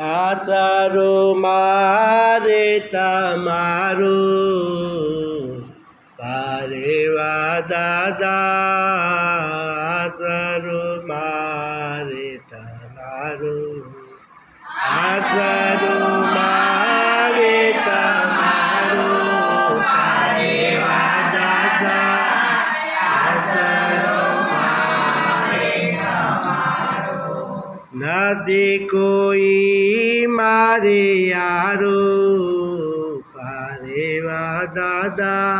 આસરો મારે તમારું. પારેવા દાદા આચારો મારે તમારો. આસરો નથી કોઈ મારે યારો પારેવા દાદા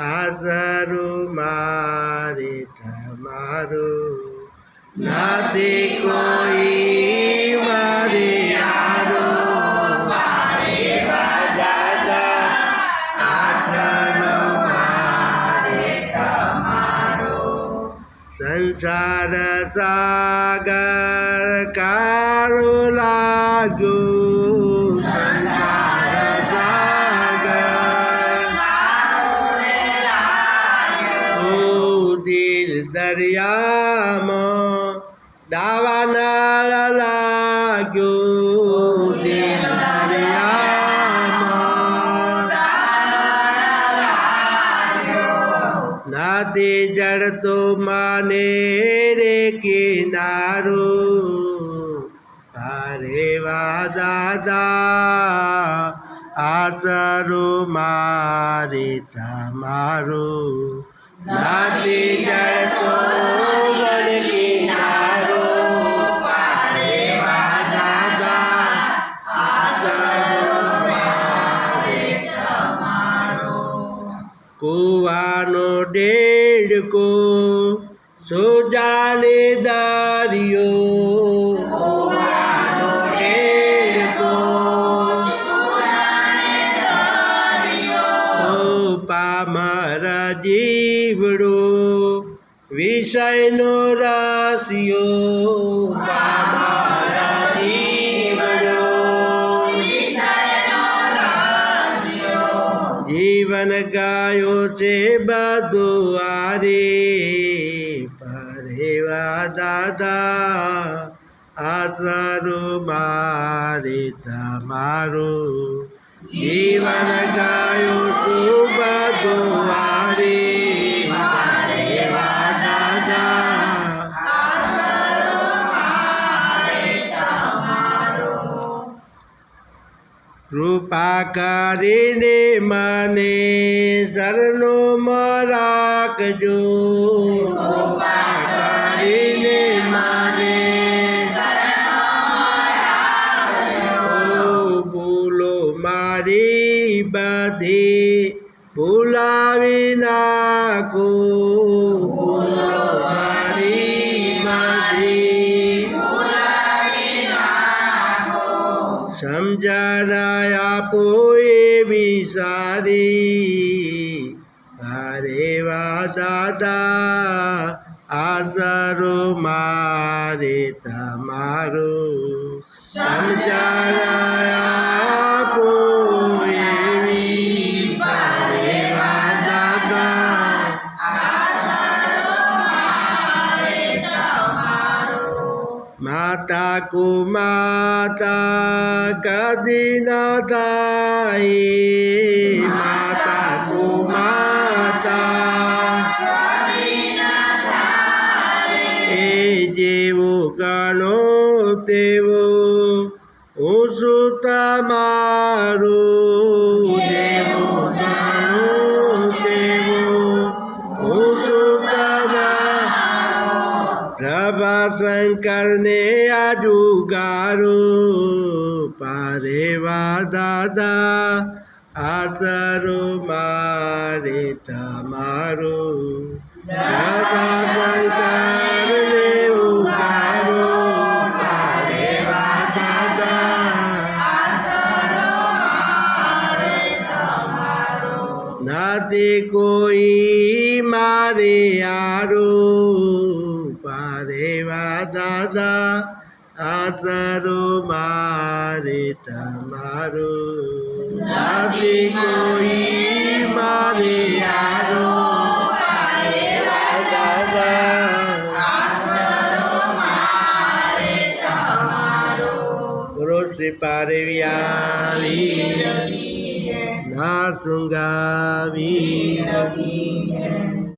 હાજરો મારે તમારો નાદે કોઈ મારે યારો સંસાર સાગર લાગ્યો સંસાર સાગર ઓ દિલ દરિયામાં દાવાના લાગ્યો દિલ નાદે જડતો માને રે કિનારો તારે વા દાદા આચરો મારે તમારો દાદા આચરો કુવાનો ડેડકો સુજાને દારિયો ઓ મારા જીવડો, વિષયનો રાશિયો. જીવન ગાયો છે બધો આરે, પરેવા દાદા આસરો મારે તમારું. જીવન ગાયો કૃપા કરીને મને શરણો રાખજો કૃપા કરીને મને ભૂલો મારી બધી ભૂલાવી નાખો સમજારાય આપો એવી સારી અરે વા દાદા આસરો મારે તમારો. સમજારાય માતા કુમાતા કદી ન થાય માતા કુમાતા એ જેવો ગણો તેવો હું શું તમારું પ્રભા શંકરને આજુગારો પારેવા દાદા, આસરો મારે તમારો. પ્રભા શંકરને ઉગારો. નથી કોઈ મારે આરો. પારેવા દાદા આસરો મારે તમારો. નથી કોઈ મારે આરો શ્રી પારવ્યાવી નાર શૃંગાવી